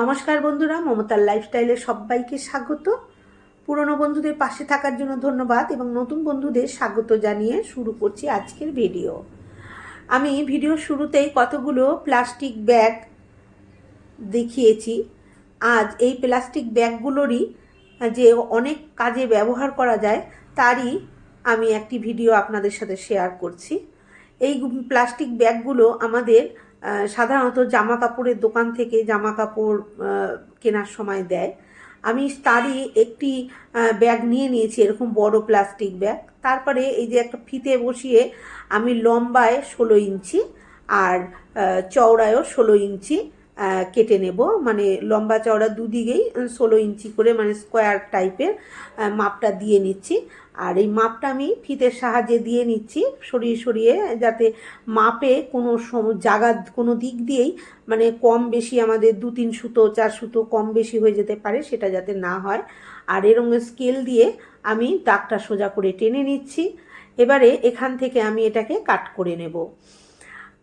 নমস্কার বন্ধুরা, মমতার লাইফস্টাইলে সবাইকে স্বাগত। পুরনো বন্ধুদের পাশে থাকার জন্য ধন্যবাদ এবং নতুন বন্ধুদের স্বাগত জানিয়ে শুরু করছি আজকের ভিডিও আমি ভিডিও শুরুতেই কতগুলো প্লাস্টিক ব্যাগ দেখিয়েছি। আজ এই প্লাস্টিক ব্যাগগুলোরই যে অনেক কাজে ব্যবহার করা যায়, তারই আমি একটি ভিডিও আপনাদের সাথে শেয়ার করছি। এই প্লাস্টিক ব্যাগগুলো আমাদের সাধারণত জামা কাপড়ের দোকান থেকে জামা কাপড় কেনার সময় দেয়। আমি তারই একটি ব্যাগ নিয়ে নিয়েছি, এরকম বড় প্লাস্টিক ব্যাগ। তারপরে এই যে একটা ফিতে বসিয়ে আমি লম্বায় ষোলো ইঞ্চি আর চওড়ায়ও ষোলো ইঞ্চি কেটে নেব। মানে লম্বা চওড়া দুদিকেই ষোলো ইঞ্চি করে মানে স্কোয়ার টাইপের মাপটা দিয়ে নিচ্ছি। আর এই মাপটা আমি ফিতের সাহায্যে দিয়ে নিচ্ছি সরিয়ে সরিয়ে, যাতে মাপে কোনো সম- জায়গা কোনো দিক দিয়েই মানে কম বেশি আমাদের দু তিন সুতো, চার সুতো কম বেশি হয়ে যেতে পারে সেটা যাতে না হয়। আর এরকম স্কেল দিয়ে আমি দাগটা সোজা করে টেনে নিচ্ছি। এবারে এখান থেকে আমি এটাকে কাট করে নেব।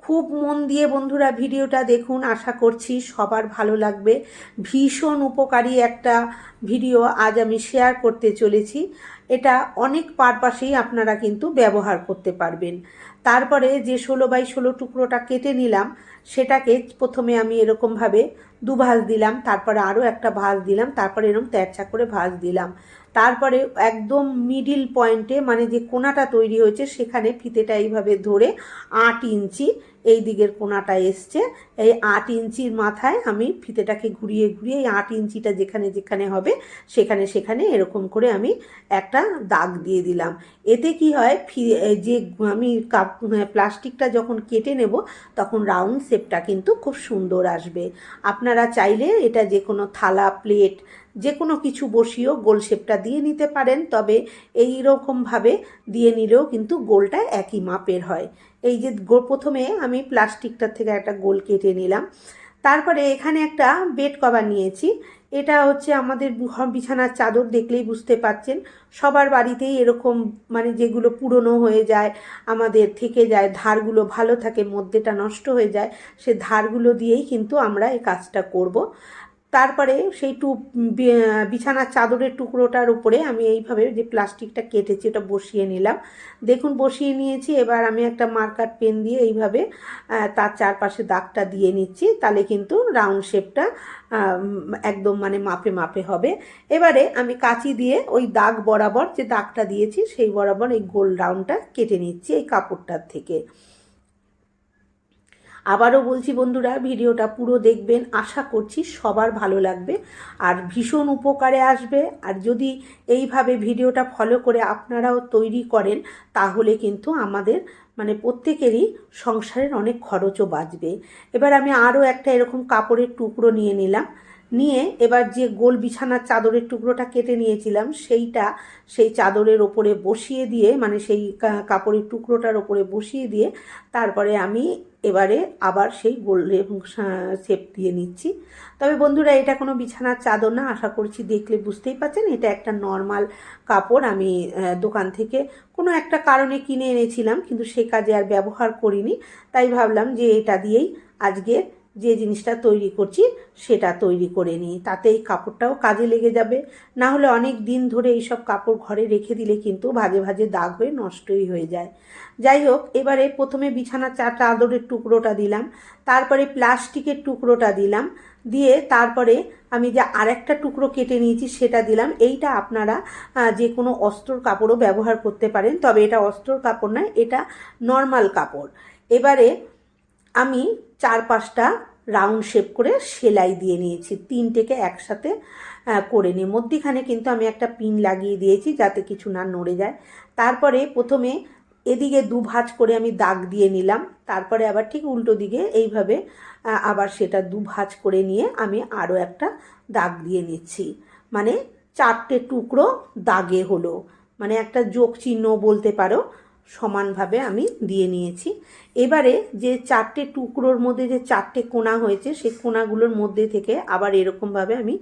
খুব মন দিয়ে বন্ধুরা ভিডিওটা দেখুন, আশা করছি সবার ভালো লাগবে। ভীষণ উপকারী একটা ভিডিও আজ আমি শেয়ার করতে চলেছি। এটা অনেক পারপাসেই আপনারা কিন্তু ব্যবহার করতে পারবেন। তারপরে যে ষোলো বাই ষোলো টুকরোটা কেটে নিলাম সেটাকে প্রথমে আমি এরকমভাবে দু ভাঁজ দিলাম, তারপরে আরও একটা ভাঁজ দিলাম, তারপরে এরকম তেরছা করে ভাঁজ দিলাম। তারপরে একদম মিডিল পয়েন্টে মানে যে কোনাটা তৈরি হয়েছে, সেখানে ফিতেটা এইভাবে ধরে আট ইঞ্চি এই দিকের কোনাটা এসছে। এই আট ইঞ্চির মাথায় আমি ফিতেটাকে ঘুরিয়ে ঘুরিয়ে এই আট ইঞ্চিটা যেখানে যেখানে হবে, সেখানে সেখানে এরকম করে আমি একটা দাগ দিয়ে দিলাম। এতে কি হয়, ফি- যে আমি কাপ প্লাস্টিকটা যখন কেটে নেব, তখন রাউন্ড শেপটা কিন্তু খুব সুন্দর আসবে। আপনারা চাইলে এটা যে কোনো থালা প্লেট যে কোনো কিছু বসিয়েও গোল শেপটা দিয়ে নিতে পারেন, তবে এই রকমভাবে দিয়ে নিলেও কিন্তু গোলটা একই মাপের হয়। এই যে গো- প্রথমে আমি প্লাস্টিকটার থেকে একটা গোল কেটে নিলাম। তারপরে এখানে একটা বেড কভার নিয়েছি। এটা হচ্ছে আমাদের বিছানার চাদর দেখলেই বুঝতে পাচ্ছেন। সবার বাড়িতেই এরকম মানে যেগুলো পুরনো হয়ে যায়, আমাদের থেকে যায়, ধারগুলো ভালো থাকে, মধ্যেটা নষ্ট হয়ে যায়, সে ধারগুলো দিয়েই কিন্তু আমরা এই কাজটা করব। তারপরে সেই টু বিছানার চাদরের টুকরোটার উপরে আমি এইভাবে যে প্লাস্টিকটা কেটেছি ওটা বসিয়ে নিলাম। দেখুন, বসিয়ে নিয়েছি, এবার আমি একটা মার্কার পেন দিয়ে এইভাবে তার চারপাশে দাগটা দিয়ে নিচ্ছি, তাহলে কিন্তু রাউন্ড শেপটা একদম মানে মাপে মাপে হবে। এবারে আমি কাঁচি দিয়ে ওই দাগ বরাবর যে দাগটা দিয়েছি, সেই বরাবর এই গোল রাউন্ডটা কেটে নিচ্ছি এই কাপড়টার থেকে। আবারও বলছি বন্ধুরা, ভিডিওটা পুরো দেখবেন। আশা করছি সবার ভালো লাগবে। আর ভীষণ উপকারে আসবে। আর যদি এইভাবে ভিডিওটা ফলো করে আপনারাও তৈরি করেন, তাহলে কিন্তু আমাদের মানে প্রত্যেকেরই সংসারের অনেক খরচও বাঁচবে। এবার আমি আরও একটা এরকম কাপড়ের টুকরো নিয়ে নিলাম। নিয়ে এবার যে গোল বিছানার চাদরের টুকরোটা কেটে নিয়েছিলাম, সেইটা সেই চাদরের ওপরে বসিয়ে দিয়ে মানে সেই কাপড়ের টুকরোটার ওপরে বসিয়ে দিয়ে তারপরে আমি এবারে আবার সেই গোল শেপ দিয়ে নিচ্ছি। তবে বন্ধুরা, এটা কোনো বিছানার চাদর না, আশা করছি দেখলে বুঝতেই পারছেন, এটা একটা নর্মাল কাপড়। আমি দোকান থেকে কোনো একটা কারণে কিনে এনেছিলাম, কিন্তু সে কাজে আর ব্যবহার করিনি, তাই ভাবলাম যে এটা দিয়েই আজকে যে জিনিসটা তৈরি করছি সেটা তৈরি করে নিই। তাতে এই কাপড়টাও কাজে লেগে যাবে। না হলে অনেক দিন ধরে এইসব কাপড় ঘরে রেখে দিলে কিন্তু ভাজে ভাজে দাগ হয়ে নষ্টই হয়ে যায়। যাই হোক, এবারে প্রথমে বিছানা চা চাদরের টুকরোটা দিলাম, তারপরে প্লাস্টিকের টুকরোটা দিলাম, দিয়ে তারপরে আমি যে আরেকটা টুকরো কেটে নিয়েছি সেটা দিলাম। এইটা আপনারা যে কোনো অস্ত্রর কাপড়ও ব্যবহার করতে পারেন, তবে এটা অস্ত্রর কাপড় নয়, এটা নর্মাল কাপড়। এবারে আমি চার পাঁচটা রাউন্ড শেপ করে সেলাই দিয়ে নিয়েছি। তিনটেকে একসাথে করে নিই। মধ্যিখানে কিন্তু আমি একটা পিন লাগিয়ে দিয়েছি যাতে কিছু না নড়ে যায়। তারপরে প্রথমে এদিকে দু ভাঁজ করে আমি দাগ দিয়ে নিলাম। তারপরে আবার ঠিক উল্টো দিকে এইভাবে আবার সেটা দু ভাঁজ করে নিয়ে আমি আরও একটা দাগ দিয়ে নিচ্ছি। মানে চারটে টুকরো দাগে হলো। মানে একটা যোগ চিহ্ন বলতে পারো। সমানভাবে আমি দিয়ে নিয়েছি। এবারে যে চারটে টুকরোর মধ্যে যে চারটে কোণা হয়েছে, সেই কোণাগুলোর মধ্যে থেকে আবার এরকমভাবে আমি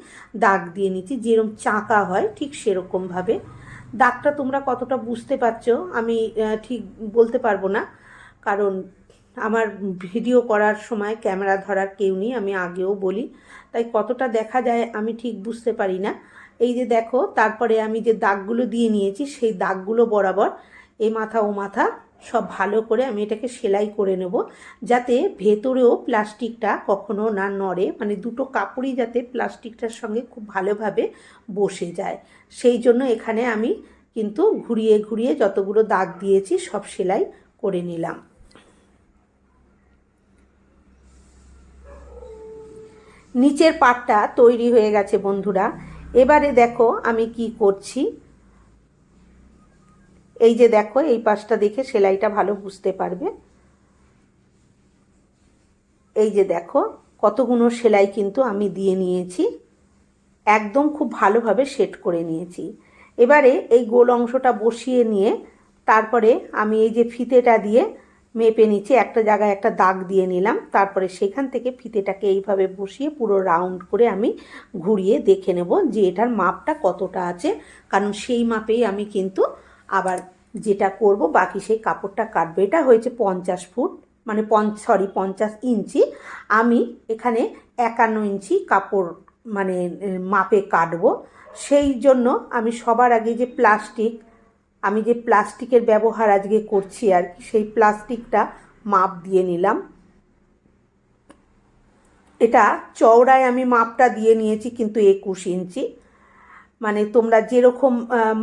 দাগ দিয়ে নিচ্ছি। যেরকম চাকা হয়, ঠিক সেরকমভাবে। দাগটা তোমরা কতটা বুঝতে পারছ, আমি ঠিক বলতে পারব না। কারণ আমার ভিডিও করার সময় ক্যামেরা ধরার কেউ নেই, আমি আগেও বলি। তাই কতটা দেখা যায় আমি ঠিক বুঝতে পারি না। এই যে দেখো, তারপরে আমি যে দাগগুলো দিয়ে নিয়েছি, সেই দাগগুলো বরাবর এ মাথা ও মাথা সব ভালো করে আমি এটাকে সেলাই করে নেব যাতে ভেতরেও প্লাস্টিকটা কখনো না নড়ে মানে দুটো কাপড়ই যাতে প্লাস্টিকটার সঙ্গে খুব ভালোভাবে বসে যায়। সেই জন্য এখানে আমি কিন্তু ঘুরিয়ে ঘুরিয়ে যতগুলো দাগ দিয়েছি সব সেলাই করে নিলাম। নিচের পাটটা তৈরি হয়ে গেছে বন্ধুরা। এবারে দেখো আমি কি করছি। এই যে দেখো, এই পাশটা দেখে সেলাইটা ভালো বুঝতে পারবে। এই যে দেখো কতগুলো সেলাই কিন্তু আমি দিয়ে নিয়েছি। একদম খুব ভালোভাবে সেট করে নিয়েছি। এবারে এই গোল অংশটা বসিয়ে নিয়ে তারপরে আমি এই যে ফিতেটা দিয়ে মেপে নিচ্ছি, একটা জায়গায় একটা দাগ দিয়ে নিলাম। তারপরে সেখান থেকে ফিতেটাকে এইভাবে বসিয়ে পুরো রাউন্ড করে আমি ঘুরিয়ে দেখে নেব যে এটার মাপটা কতটা আছে। কারণ সেই মাপেই আমি কিন্তু আবার যেটা করব, বাকি সেই কাপড়টা কাটবো। এটা হয়েছে পঞ্চাশ ফুট মানে পঞ্চ সরি পঞ্চাশ ইঞ্চি। আমি এখানে একান্ন ইঞ্চি কাপড় মানে মাপে কাটবো। সেই জন্য আমি সবার আগে যে প্লাস্টিক, আমি যে প্লাস্টিকের ব্যবহার আজকে করছি আর কি, সেই প্লাস্টিকটা মাপ দিয়ে নিলাম। এটা চওড়ায় আমি মাপটা দিয়ে নিয়েছি কিন্তু একুশ ইঞ্চি। মানে তোমরা যেরকম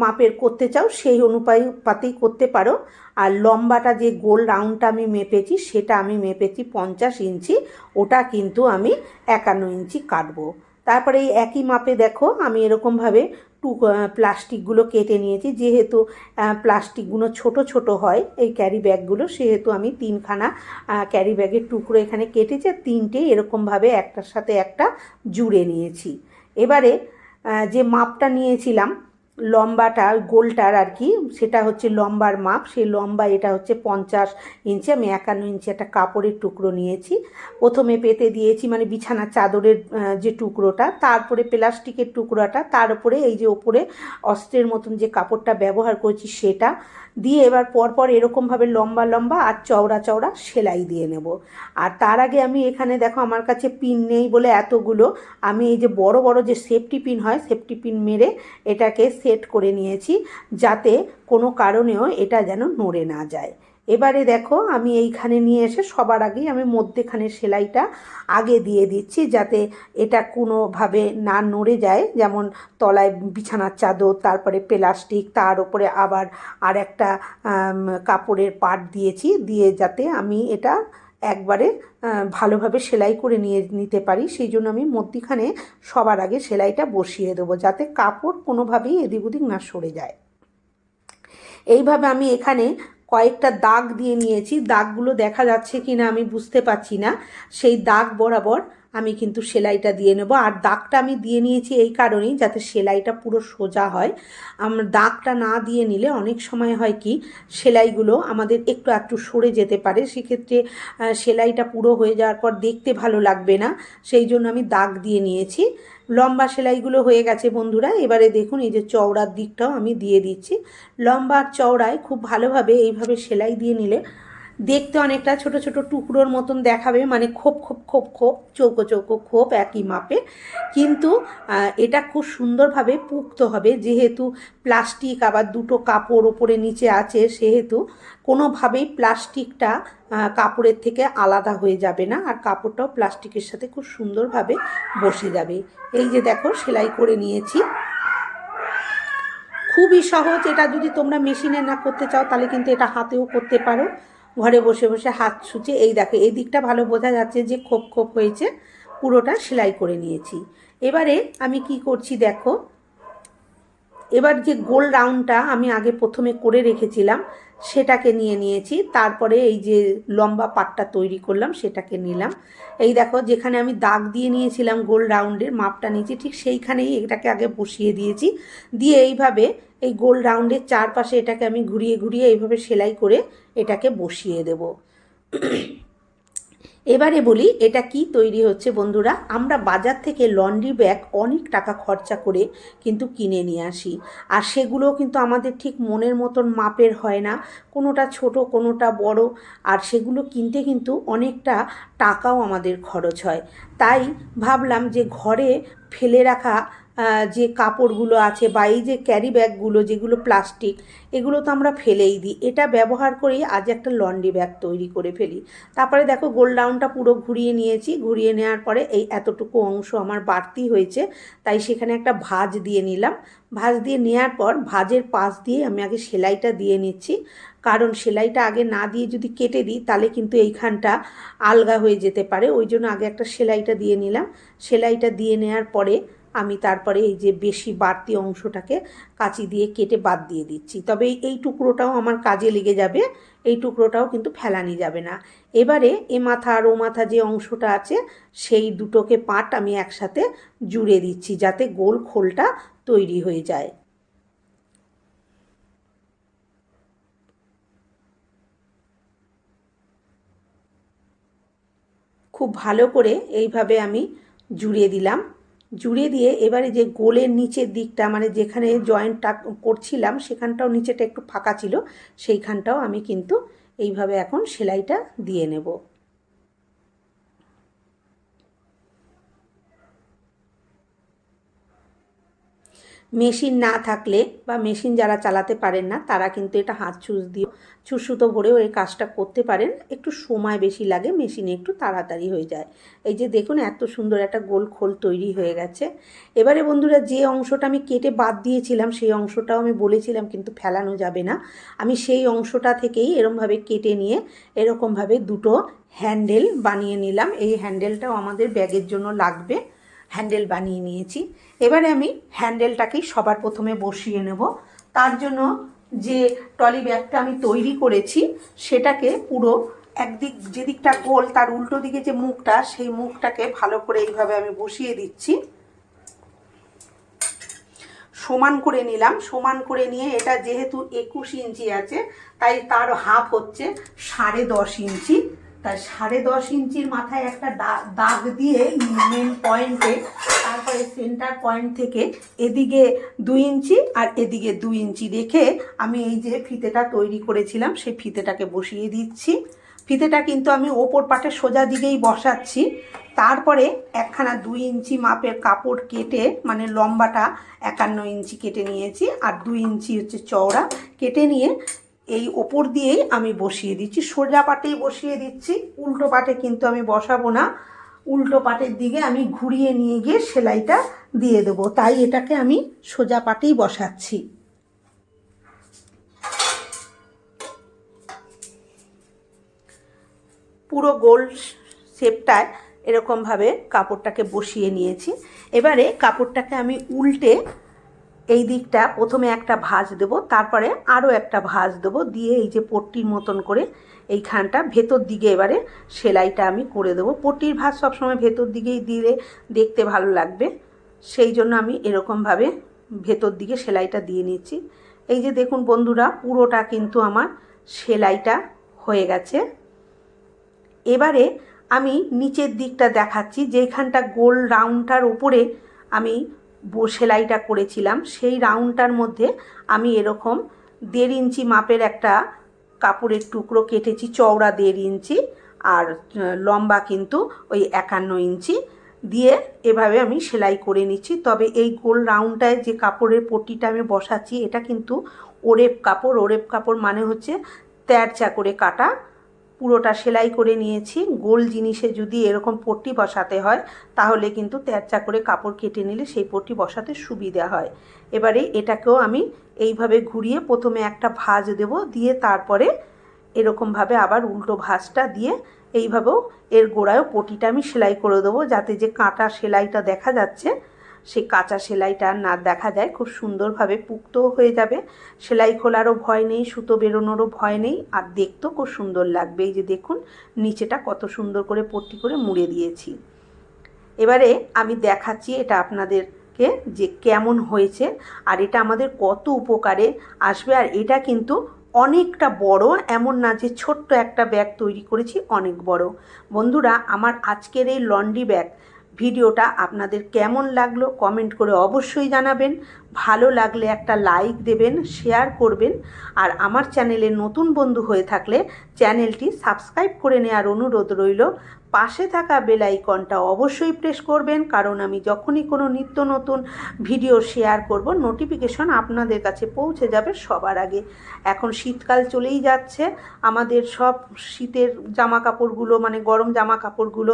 মাপের করতে চাও, সেই অনুপাতেই করতে পারো। আর লম্বাটা যে গোল রাউন্ডটা আমি মেপেছি, সেটা আমি মেপেছি পঞ্চাশ ইঞ্চি। ওটা কিন্তু আমি একান্ন ইঞ্চি কাটবো। তারপরে এই একই মাপে দেখো, আমি এরকমভাবে টু প্লাস্টিকগুলো কেটে নিয়েছি। যেহেতু প্লাস্টিকগুলো ছোট ছোট হয়, এই ক্যারি ব্যাগগুলো, সেহেতু আমি তিনখানা ক্যারি ব্যাগের টুকরো এখানে কেটেছি। তিনটে এরকমভাবে একটার সাথে একটা জুড়ে নিয়েছি। এবারে যে মাপটা নিয়েছিলাম লম্বাটা গোলটার আর কি, সেটা হচ্ছে লম্বার মাপ, সেই লম্বা এটা হচ্ছে পঞ্চাশ ইঞ্চি, আমি একান্ন ইঞ্চি একটা কাপড়ের টুকরো নিয়েছি। প্রথমে পেতে দিয়েছি মানে বিছানার চাদরের যে টুকরোটা, তারপরে প্লাস্টিকের টুকরোটা, তার উপরে এই যে ওপরে অস্ত্রের মতন যে কাপড়টা ব্যবহার করেছি সেটা দিয়ে এবার পরপর এরকমভাবে লম্বা লম্বা আর চওড়া চওড়া সেলাই দিয়ে নেব। আর তার আগে আমি এখানে দেখো আমার কাছে পিন নেই বলে এতগুলো, আমি এই যে বড় বড় যে সেফটি পিন হয়, সেফটি পিন মেরে এটাকে সেট করে নিয়েছি যাতে কোনো কারণেও এটা যেন নড়ে না যায়। এবারে দেখো আমি এইখানে নিয়ে এসে সবার আগেই আমি মধ্যেখানে সেলাইটা আগে দিয়ে দিচ্ছি যাতে এটা কোনোভাবে না নড়ে যায়। যেমন তলায় বিছানার চাদর, তারপরে প্লাস্টিক, তার উপরে আবার আর একটা কাপড়ের পাট দিয়েছি। দিয়ে যাতে আমি এটা একবারে ভালোভাবে সেলাই করে নিয়ে নিতে পারি। সেই জন্য আমি মধ্যিখানে সবার আগে সেলাইটা বসিয়ে দেবো, যাতে কাপড় কোনোভাবেই এদিক ওদিক না সরে যায়। এইভাবে আমি এখানে কয়েকটা দাগ দিয়ে নিয়েছি। দাগগুলো দেখা যাচ্ছে কি না আমি বুঝতে পারছি না। সেই দাগ বরাবর আমি কিন্তু সেলাইটা দিয়ে নেব। আর দাগটা আমি দিয়ে নিয়েছি এই কারণেই যাতে সেলাইটা পুরো সোজা হয়। আমরা দাগটা না দিয়ে নিলে অনেক সময় হয় কি, সেলাইগুলো আমাদের একটু একটু সরে যেতে পারে। সেক্ষেত্রে সেলাইটা পুরো হয়ে যাওয়ার পর দেখতে ভালো লাগবে না। সেই জন্য আমি দাগ দিয়ে নিয়েছি। লম্বা সেলাইগুলো হয়ে গেছে বন্ধুরা। এবারে দেখুন এই যে চওড়ার দিকটাও আমি দিয়ে দিচ্ছি। লম্বা চওড়ায় খুব ভালোভাবে এইভাবে সেলাই দিয়ে নিলে দেখতে অনেকটা ছোট ছোট টুকরোর মতন দেখাবে মানে খোপ খোপ খোপ খোপ, চৌকো চৌকো, খোপ একই মাপে। কিন্তু এটা খুব সুন্দরভাবে পুক্ত হবে, যেহেতু প্লাস্টিক আবার দুটো কাপড় ওপরে নিচে আছে, সেহেতু কোনোভাবেই প্লাস্টিকটা কাপড়ের থেকে আলাদা হয়ে যাবে না, আর কাপড়টাও প্লাস্টিকের সাথে খুব সুন্দরভাবে বসে যাবে। এই যে দেখো, সেলাই করে নিয়েছি। খুবই সহজ, এটা যদি তোমরা মেশিনে না করতে চাও, তাহলে কিন্তু এটা হাতেও করতে পারো। ঘরে বসে বসে হাত ছুঁচে, এই দেখো, এই দিকটা ভালো বোঝা যাচ্ছে যে খোপ খোপ হয়েছে, পুরোটা সেলাই করে নিয়েছি। এবারে আমি কি করছি দেখো এবার যে গোল রাউন্ডটা আমি আগে প্রথমে করে রেখেছিলাম, সেটাকে নিয়ে নিয়েছি। তারপরে এই যে লম্বা পাটটা তৈরি করলাম, সেটাকে নিলাম। এই দেখো, যেখানে আমি দাগ দিয়ে নিয়েছিলাম গোল রাউন্ডের মাপটা নিয়েছি ঠিক সেইখানেই এটাকে আগে বসিয়ে দিয়েছি। দিয়ে এইভাবে এই গোল রাউন্ডের চারপাশে এটাকে আমি ঘুরিয়ে ঘুরিয়ে এইভাবে সেলাই করে এটাকে বসিয়ে দেব। এবারে বলি, এটা কি তৈরি হচ্ছে বন্ধুরা? আমরা বাজার থেকে লন্ড্রি ব্যাগ অনেক টাকা খরচা করে কিন্তু কিনে নিয়ে আসি। আর সেগুলো কিন্তু আমাদের ঠিক মনের মতন মাপের হয় না। কোনোটা ছোট, কোনোটা বড়, আর সেগুলো কিনতে কিন্তু অনেকটা টাকাও আমাদের খরচ হয়। তাই ভাবলাম যে ঘরে ফেলে রাখা যে কাপড়গুলো আছে বা এই যে ক্যারি ব্যাগগুলো যেগুলো প্লাস্টিক এগুলো তো আমরা ফেলেই দিই। এটা ব্যবহার করেই আজ একটা লন্ড্রি ব্যাগ তৈরি করে ফেলি। তারপরে দেখো গোল ডাউনটা পুরো ঘুরিয়ে নিয়েছি। ঘুরিয়ে নেওয়ার পরে এই এতটুকু অংশ আমার বাড়তি হয়েছে, তাই সেখানে একটা ভাজ দিয়ে নিলাম। ভাজ দিয়ে নেওয়ার পর ভাজের পাশ দিয়ে আমি আগে সেলাইটা দিয়ে নিচ্ছি। কারণ সেলাইটা আগে না দিয়ে যদি কেটে দিই, তাহলে কিন্তু এইখানটা আলগা হয়ে যেতে পারে। ওই জন্য আগে একটা সেলাইটা দিয়ে নিলাম। সেলাইটা দিয়ে নেওয়ার পরে আমি তারপরে এই যে বেশি বাড়তি অংশটাকে কাঁচি দিয়ে কেটে বাদ দিয়ে দিচ্ছি। তবে এই- টুকরোটাও আমার কাজে লেগে যাবে, এই টুকরোটাও কিন্তু ফেলানি যাবে না। এবারে এ মাথা আর ও মাথা যে অংশটা আছে, সেই দুটোকে পাট আমি একসাথে জুড়ে দিচ্ছি যাতে গোল খোলটা তৈরি হয়ে যায়। খুব ভালো করে এইভাবে আমি জুড়ে দিলাম। জুড়ে দিয়ে এবারে যে গোলের নিচের দিকটা মানে যেখানে জয়েন্টটা করছিলাম, সেখানটাও নিচেটা একটু ফাঁকা ছিল, সেইখানটাও আমি কিন্তু এইভাবে এখন সেলাইটা দিয়ে নেব। মেশিন না থাকলে বা মেশিন যারা চালাতে পারেন না, তারা কিন্তু এটা হাত ছুঁচ দিয়ে ছুঁচুতো ভরেও এই কাজটা করতে পারেন। একটু সময় বেশি লাগে, মেশিনে একটু তাড়াতাড়ি হয়ে যায়। এই যে দেখুন, এত সুন্দর একটা গোল খোল তৈরি হয়ে গেছে। এবারে বন্ধুরা, যে অংশটা আমি কেটে বাদ দিয়েছিলাম, সেই অংশটাও আমি বলেছিলাম, কিন্তু ফেলানো যাবে না। আমি সেই অংশটা থেকেই এরমভাবে কেটে নিয়ে, এরকমভাবে দুটো হ্যান্ডেল বানিয়ে নিলাম। এই হ্যান্ডেলটাও আমাদের ব্যাগের জন্য লাগবে। হ্যান্ডেল বানিয়ে নিয়েছি। এবারে আমি হ্যান্ডেলটাকেই সবার প্রথমে বসিয়ে নেব। তার জন্য যে টলি ব্যাগটা আমি তৈরি করেছি, সেটাকে পুরো একদিক যেদিকটা গোল, তার উল্টো দিকে যে মুখটা, সেই মুখটাকে ভালো করে এইভাবে আমি বসিয়ে দিচ্ছি। সমান করে নিলাম। সমান করে নিয়ে এটা যেহেতু একুশ ইঞ্চি আছে, তাই তার হাফ হচ্ছে সাড়ে দশ ইঞ্চি। তাই সাড়ে দশ ইঞ্চির মাথায় একটা দা- দাগ দিয়ে মেন পয়েন্টে তারপরে সেন্টার পয়েন্ট থেকে এদিকে দুই ইঞ্চি আর এদিকে দুই ইঞ্চি রেখে আমি এই যে ফিতেটা তৈরি করেছিলাম, সেই ফিতেটাকে বসিয়ে দিচ্ছি। ফিতেটা কিন্তু আমি ওপর পাটে সোজা দিকেই বসাচ্ছি। তারপরে একখানা দুই ইঞ্চি মাপের কাপড় কেটে মানে লম্বাটা একান্ন ইঞ্চি কেটে নিয়েছি, আর দুই ইঞ্চি হচ্ছে চওড়া, কেটে নিয়ে এই ওপর দিয়েই আমি বসিয়ে দিচ্ছি, সোজা পাটেই বসিয়ে দিচ্ছি, উল্টো পাটে কিন্তু আমি বসাবো না। উল্টো পাটের দিকে আমি ঘুরিয়ে নিয়ে গিয়ে সেলাইটা দিয়ে দেবো, তাই এটাকে আমি সোজা পাটেই বসাচ্ছি। পুরো গোল শেপটায় এরকমভাবে কাপড়টাকে বসিয়ে নিয়েছি। এবারে কাপড়টাকে আমি উল্টে এই দিকটা প্রথমে একটা ভাঁজ দেব, তারপরে আরও একটা ভাঁজ দেবো, দিয়ে এই যে পট্টির মতন করে এইখানটা ভেতর দিকে এবারে সেলাইটা আমি করে দেবো। পট্টির ভাঁজ সবসময় ভেতর দিকেই দিলে দেখতে ভালো লাগবে। সেই জন্য আমি এরকমভাবে ভেতর দিকে সেলাইটা দিয়ে নিচ্ছি। এই যে দেখুন বন্ধুরা, পুরোটা কিন্তু আমার সেলাইটা হয়ে গেছে। এবারে আমি নিচের দিকটা দেখাচ্ছি যেখানটা গোল রাউন্ডটার উপরে আমি সেলাইটা করেছিলাম, সেই রাউন্ডটার মধ্যে আমি এরকম দেড় ইঞ্চি মাপের একটা কাপড়ের টুকরো কেটেছি, চওড়া দেড় ইঞ্চি আর লম্বা কিন্তু ওই একান্ন ইঞ্চি দিয়ে এভাবে আমি সেলাই করে নিচ্ছি। তবে এই গোল রাউন্ডটায় যে কাপড়ের পট্টিটা আমি বসাচ্ছি, এটা কিন্তু ওরেপ কাপড় ওরেপ কাপড় মানে হচ্ছে তেরচা করে কাটা। পুরোটা সেলাই করে নিয়েছি। গোল জিনিসে যদি এরকম পট্টি বসাতে হয়, তাহলে কিন্তু তেরচা করে কাপড় কেটে নিলে সেই পট্টি বসাতে সুবিধা হয়। এবারে এটাকেও আমি এইভাবে ঘুরিয়ে প্রথমে একটা ভাঁজ দেব, দিয়ে তারপরে এরকমভাবে আবার উল্টো ভাঁজটা দিয়ে এইভাবেও এর গোড়ায়ও পটিটা আমি সেলাই করে দেবো, যাতে যে কাঁটা সেলাইটা দেখা যাচ্ছে সেই কাঁচা সেলাইটা না দেখা যায়, খুব সুন্দরভাবে পুক্তও হয়ে যাবে। সেলাই খোলারও ভয় নেই, সুতো বেরোনোরও ভয় নেই, আর দেখতেও খুব সুন্দর লাগবে। এই যে দেখুন, নিচেটা কত সুন্দর করে পট্টি করে মুড়ে দিয়েছি। এবারে আমি দেখাচ্ছি এটা আপনাদেরকে যে কেমন হয়েছে, আর এটা আমাদের কত উপকারে আসবে, আর এটা কিন্তু অনেকটা বড়, এমন না যে ছোট্ট একটা ব্যাগ তৈরি করেছি, অনেক বড়। বন্ধুরা, আমার আজকের এই লন্ড্রি ব্যাগ ভিডিওটা আপনাদের কেমন লাগল কমেন্ট করে অবশ্যই জানাবেন। ভালো লাগলে একটা লাইক দেবেন শেয়ার করবেন। আর আমার চ্যানেলে নতুন বন্ধু হয়ে থাকলে চ্যানেলটি সাবস্ক্রাইব করে নেওয়ার অনুরোধ রইল। পাশে থাকা বেল আইকনটা অবশ্যই প্রেস করবেন, কারণ আমি যখনই কোনো নিত্য নতুন ভিডিও শেয়ার করব নোটিফিকেশন আপনাদের কাছে পৌঁছে যাবে সবার আগে। এখন শীতকাল চলেই যাচ্ছে, আমাদের সব শীতের জামা কাপড়গুলো মানে গরম জামা কাপড়গুলো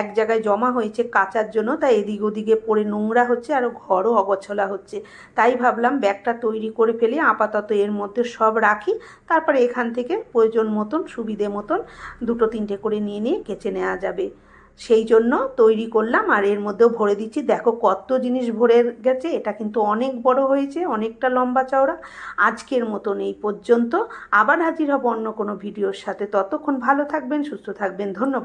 এক জায়গায় জমা হয়েছে কাচার জন্য, তাই এদিক ওদিকে পড়ে নোংরা হচ্ছে, আর ঘরও অগছলা হচ্ছে। তাই ভাবলাম ব্যাগটা তৈরি করে ফেলি, আপাতত এর মধ্যে সব রাখি, তারপরে এখান থেকে প্রয়োজন মতন, সুবিধে মতন দুটো তিনটে করে নিয়ে নিয়ে কেচে নেওয়া যাবে। সেই জন্য তৈরি করলাম আর এর মধ্যেও ভরে দিচ্ছি। দেখো কত জিনিস ভরে গেছে, এটা কিন্তু অনেক বড় হয়েছে, অনেকটা লম্বা চওড়া। আজকের মতন এই পর্যন্ত। আবার হাজির হব অন্য কোনো ভিডিওর সাথে। ততক্ষণ ভালো থাকবেন, সুস্থ থাকবেন। ধন্যবাদ।